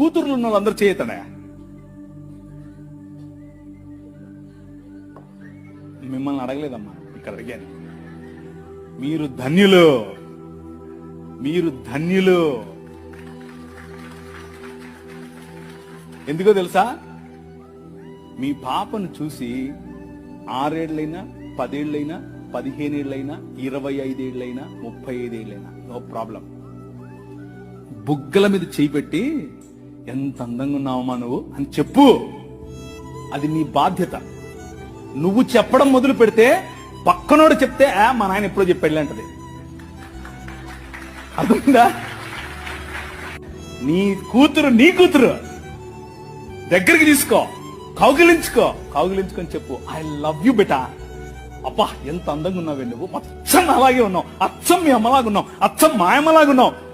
కూతుర్లు ఉన్న వాళ్ళందరూ చేయతనే? మిమ్మల్ని అడగలేదమ్మా ఇక్కడ అడిగాను. మీరు ధన్యులు మీరు ధన్యులు. ఎందుకో తెలుసా? మీ పాపను చూసి ఆరేళ్ళైనా పదేళ్ళైనా పదిహేనేళ్ళైనా ఇరవై ఐదేళ్ళైనా ముప్పై ఐదేళ్ళైనా నో ప్రాబ్లం. బుగ్గల మీద చేయి పెట్టి ఎంత అందంగా ఉన్నావమ్మా నువ్వు అని చెప్పు. అది నీ బాధ్యత. నువ్వు చెప్పడం మొదలు పెడితే పక్కనోడు చెప్తే ఆ మా నాయన ఎప్పుడో చెప్పాడు అంటది. అర్థమైందా? నీ కూతురు నీ కూతురు. దగ్గరికి తీసుకో కౌగిలించుకో కౌగిలించుకొని చెప్పు ఐ లవ్ యు బెటా. అబ్బా ఎంత అందంగా ఉన్నావే నువ్వు. అచ్చం అలాగే ఉన్నావు. అచ్చం మీ అమ్మలాగా ఉన్నావు. అచ్చం మా అమ్మలాగా ఉన్నావు.